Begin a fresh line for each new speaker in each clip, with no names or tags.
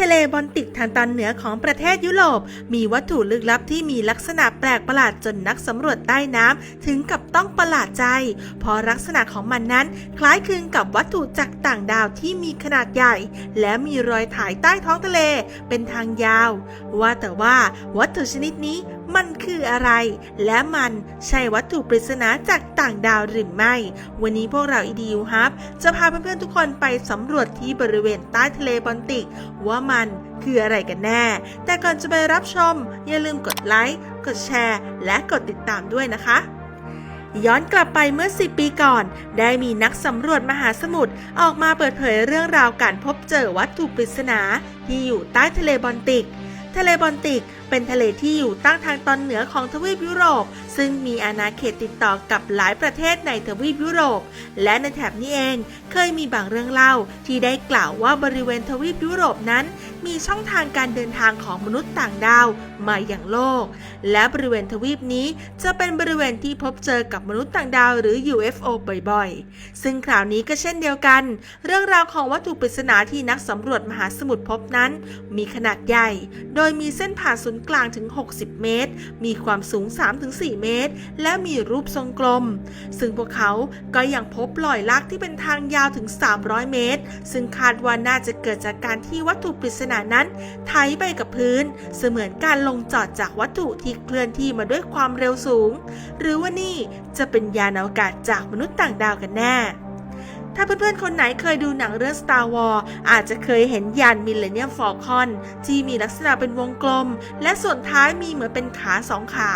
ทะเลบอลติกทางตอนเหนือของประเทศยุโรป มีวัตถุลึกลับที่มีลักษณะแปลกประหลาดจนนักสำรวจใต้น้ำถึงกับต้องประหลาดใจ เพราะลักษณะของมันนั้นคล้ายคลึงกับวัตถุจากต่างดาวที่มีขนาดใหญ่ และมีรอยถ่ายใต้ท้องทะเลเป็นทางยาว ว่าแต่ว่าวัตถุชนิดนี้ มันคืออะไร และมันใช่วัตถุปริศนาจากต่างดาวหรือไม่ วันนี้พวกเราอีดียูฮับจะพาเพื่อนๆทุกคนไปสำรวจที่บริเวณใต้ทะเลบอลติก ว่ามันคืออะไรกันแน่ แต่ก่อนจะไปรับชม อย่าลืมกดไลค์ กดแชร์ และกดติดตามด้วยนะคะย้อนกลับไปเมื่อ 10 ปีก่อน ได้มีนักสำรวจมหาสมุทรออกมาเปิดเผยเรื่องราวการพบเจอวัตถุปริศนาที่อยู่ใต้ทะเลบอลติก ทะเลบอลติก เป็นทะเลที่อยู่ตั้งทางตอนเหนือของทวีปยุโรป ซึ่งมีอาณาเขตติดต่อกับหลายประเทศในทวีปยุโรป และในแถบนี้เองเคยมีบางเรื่องเล่าที่ได้กล่าวว่าบริเวณทวีปยุโรปนั้น มีช่องทางการเดินทางของมนุษย์ต่างดาวมาอย่างโลก และบริเวณทวีปนี้จะเป็นบริเวณที่พบเจอกับมนุษย์ต่างดาวหรือ UFO บ่อยๆ ซึ่งคราวนี้ก็เช่นเดียวกัน เรื่องราวของวัตถุปริศนาที่นักสำรวจมหาสมุทรพบนั้น มีขนาดใหญ่ โดยมีเส้นผ่าศูนย์กลางถึง 60 เมตร มีความสูง 3-4 เมตร และมีรูปทรงกลม ซึ่งพวกเขาก็ยังพบรอยลักที่เป็นทางยาวถึง 300 เมตร ซึ่งคาดว่าน่าจะเกิดจากการที่วัตถุปริศนานั้นไถไปกับพื้น เสมือนการลงจอดจากวัตถุที่เคลื่อนที่มาด้วยความเร็วสูง หรือว่านี่จะเป็นยานอวกาศจากมนุษย์ต่างดาวกันแน่ ถ้าเพื่อนๆ คนไหนเคยดูหนังเรื่อง Star Wars อาจจะเคยเห็นยานมิลเลเนียมฟอลคอนที่มีลักษณะเป็นวงกลม และส่วนท้ายมีเหมือนเป็นขาสองขา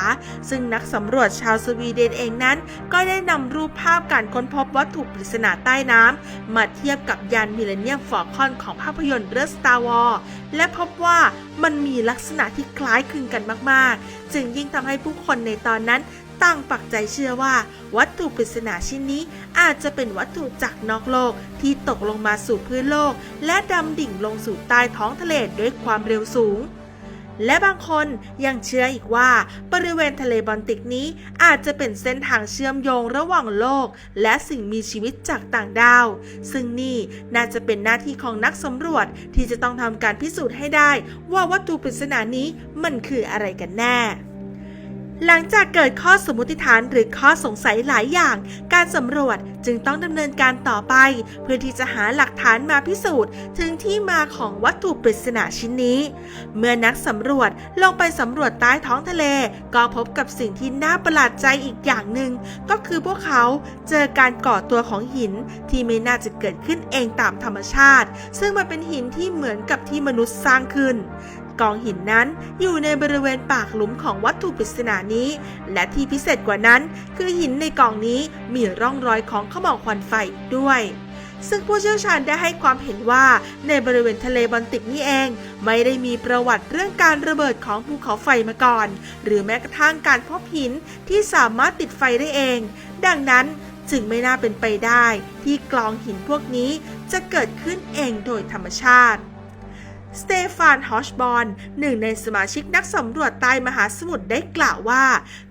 ซึ่งนักสำรวจชาวสวีเดนเองนั้น ก็ได้นำรูปภาพการค้นพบวัตถุปริศนาใต้น้ำมาเทียบกับยานมิลเลเนียมฟอลคอนของภาพยนตร์เรื่อง Star Wars และพบว่ามันมีลักษณะที่คล้ายคลึงกันมากๆ จึงยิ่งทำให้ผู้คนในตอนนั้น ต่างปักใจเชื่อว่า วัตถุปริศนาชิ้นนี้อาจจะเป็นวัตถุจากนอกโลกที่ตกลงมาสู่พื้นโลก และดำดิ่งลงสู่ใต้ท้องทะเลด้วยความเร็วสูง และบางคนยังเชื่ออีกว่าบริเวณทะเลบอลติกนี้อาจจะเป็นเส้นทางเชื่อมโยงระหว่างโลก และสิ่งมีชีวิตจากต่างดาว ซึ่งนี่น่าจะเป็นหน้าที่ของนักสำรวจที่จะต้องทำการพิสูจน์ให้ได้ ว่าวัตถุปริศนานี้มันคืออะไรกันแน่ หลังจากเกิดข้อสมมติฐานหรือข้อสงสัยหลายอย่าง การสำรวจจึงต้องดำเนินการต่อไป เพื่อที่จะหาหลักฐานมาพิสูจน์ ถึงที่มาของวัตถุปริศนาชิ้นนี้ เมื่อนักสำรวจลงไปสำรวจใต้ท้องทะเล ก็พบกับสิ่งที่น่าประหลาดใจอีกอย่างหนึ่งก็คือพวกเขาเจอการก่อตัวของหินที่ไม่น่าจะเกิดขึ้นเองตามธรรมชาติ ซึ่งมันเป็นหินที่เหมือนกับที่มนุษย์สร้างขึ้น กองหินนั้น อยู่ในบริเวณปากหลุมของวัตถุปริศนานี้ และที่พิเศษกว่านั้น คือหินในกองนี้มีร่องรอยของขม่าควันไฟด้วยซึ่งผู้เชี่ยวชาญได้ให้ความเห็นว่าในบริเวณทะเลบอลติกนี่เอง ไม่ได้มีประวัติเรื่องการระเบิดของภูเขาไฟมาก่อน หรือแม้กระทั่งการพบหินที่สามารถติดไฟได้เอง ดังนั้นจึงไม่น่าเป็นไปได้ ที่กลองหินพวกนี้จะเกิดขึ้นเองโดยธรรมชาติ สเตฟานฮอชบอนหนึ่งในสมาชิกนักสำรวจใต้มหาสมุทรได้กล่าวว่า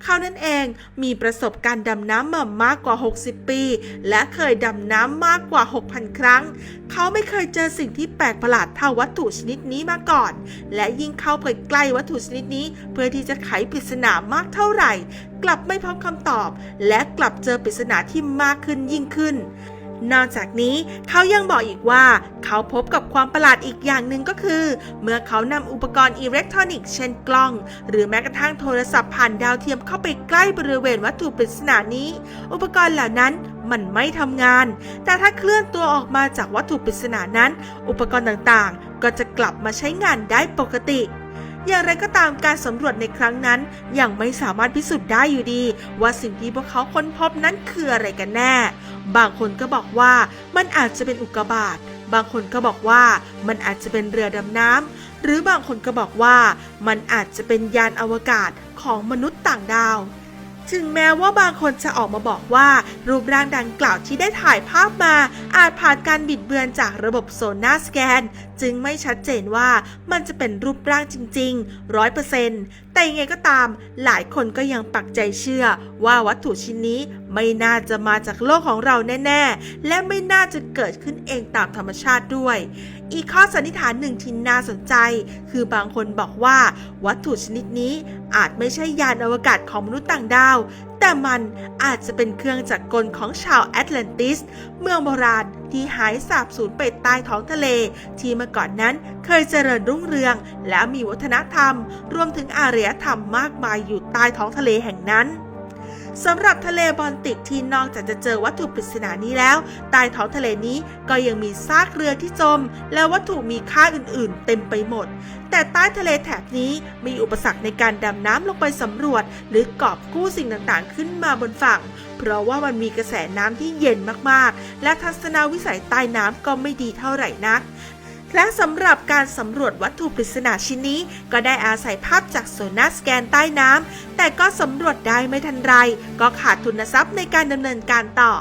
เขานั่นเองมีประสบการณ์ดำน้ำมามากกว่า 60 ปี และเคยดำน้ำมากกว่า 6,000 ครั้ง เขาไม่เคยเจอสิ่งที่แปลกประหลาดเท่าวัตถุชนิดนี้มาก่อน และยิ่งเข้าไปใกล้วัตถุชนิดนี้ เพื่อที่จะไขปริศนามากเท่าไหร่ กลับไม่พบคำตอบ และกลับเจอปริศนาที่มากขึ้นยิ่งขึ้น นอกจากนี้เขายังบอกอีกว่า เขาพบกับความประหลาดอีกอย่างหนึ่งก็คือ เมื่อเขานำอุปกรณ์อิเล็กทรอนิกส์เช่นกล้อง หรือแม้กระทั่งโทรศัพท์ผ่านดาวเทียมเข้าไปใกล้บริเวณวัตถุปริศนานี้ อุปกรณ์เหล่านั้นมันไม่ทำงาน แต่ถ้าเคลื่อนตัวออกมาจากวัตถุปริศนานั้น อุปกรณ์ต่างๆ ก็จะกลับมาใช้งานได้ปกติอย่างไรก็ตามการสำรวจในครั้งนั้น ยังไม่สามารถพิสูจน์ได้อยู่ดี ว่าสิ่งที่พวกเขาค้นพบนั้นคืออะไรกันแน่ บางคนก็บอกว่ามันอาจจะเป็นอุกกาบาต บางคนก็บอกว่ามันอาจจะเป็นเรือดำน้ำ หรือบางคนก็บอกว่ามันอาจจะเป็นยานอวกาศของมนุษย์ต่างดาว ถึงแม้ว่าบางคนจะออกมาบอกว่า รูปร่างดังกล่าวที่ได้ถ่ายภาพมา อาจผ่านการบิดเบือนจากระบบโซน่าสแกน จึงไม่ชัดเจนว่ามันจะเป็นรูปร่างจริงๆร้อยเปอร์เซ็นต์ แต่ยังไงก็ตาม หลายคนก็ยังปักใจเชื่อว่าวัตถุชิ้นนี้ไม่น่าจะมาจากโลกของเราแน่ ๆ และไม่น่าจะเกิดขึ้นเองตามธรรมชาติด้วย อีกข้อสันนิษฐานหนึ่งที่น่าสนใจ คือบางคนบอกว่า วัตถุชนิดนี้อาจไม่ใช่ยานอวกาศของมนุษย์ต่างดาว แต่มันอาจจะเป็นเครื่องจักรกลของชาวแอตแลนติส เมืองโบราณที่หายสาบสูญไปใต้ท้องทะเล ที่เมื่อก่อนนั้นเคยเจริญรุ่งเรือง และมีวัฒนธรรม รวมถึงอารยธรรมมากมายอยู่ใต้ท้องทะเลแห่งนั้น สำหรับทะเลบอลติกที่นอกจากจะเจอวัตถุปริศนานี้แล้ว ใต้ท้องทะเลนี้ก็ยังมีซากเรือที่จม และวัตถุมีค่าอื่นๆ เต็มไปหมด แต่ใต้ทะเลแถบนี้มีอุปสรรคในการดำน้ำลงไปสำรวจ หรือกอบกู้สิ่งต่างๆ ขึ้นมาบนฝั่ง เพราะว่ามันมีกระแสน้ำที่เย็นมากๆ และทัศนวิสัยใต้น้ำก็ไม่ดีเท่าไหร่นัก และสำหรับการสำรวจวัตถุปริศนาชิ้นนี้ ก็ได้อาศัยภาพจากโซนาสแกนใต้น้ำแต่ก็สำรวจได้ไม่ทันไร ก็ขาดทุนทรัพย์ในการดำเนินการต่อ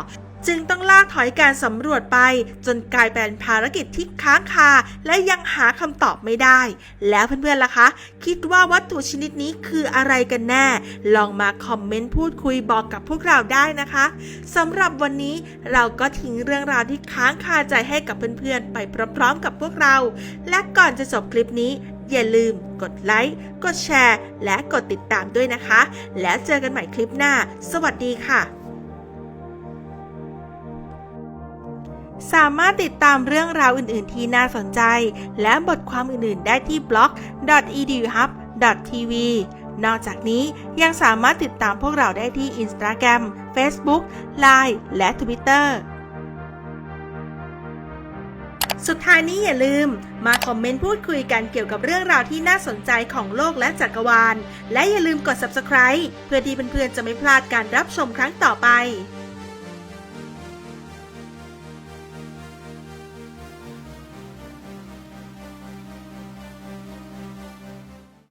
จึงต้องลากถอยการสำรวจไปจนกลายเป็นภารกิจที่ค้างคา และยังหาคำตอบไม่ได้ แล้วเพื่อนๆล่ะคะ คิดว่าวัตถุชนิดนี้คืออะไรกันแน่ ลองมาคอมเมนต์พูดคุยบอกกับพวกเราได้นะคะสำหรับวันนี้เราก็ทิ้งเรื่องราวที่ค้างคาใจให้กับเพื่อนๆ ไปพร้อมๆกับพวกเรา และก่อนจะจบคลิปนี้อย่าลืมกดไลค์ กดแชร์ และกดติดตามด้วยนะคะ แล้วเจอกันใหม่คลิปหน้า สวัสดีค่ะ สามารถติดตามเรื่องราวอื่น ๆ ที่น่าสนใจ และบทความอื่น ๆ ได้ที่บล็อก eduhub.tv นอกจากนี้ยังสามารถติดตามพวกเราได้ที่ Instagram Facebook Line และ Twitter สุดท้ายนี้อย่าลืม มาคอมเมนต์พูดคุยกันเกี่ยวกับเรื่องราวที่น่าสนใจของโลกและจักรวาล และอย่าลืมกด subscribe เพื่อที่เพื่อนๆจะไม่พลาดการรับชมครั้งต่อไป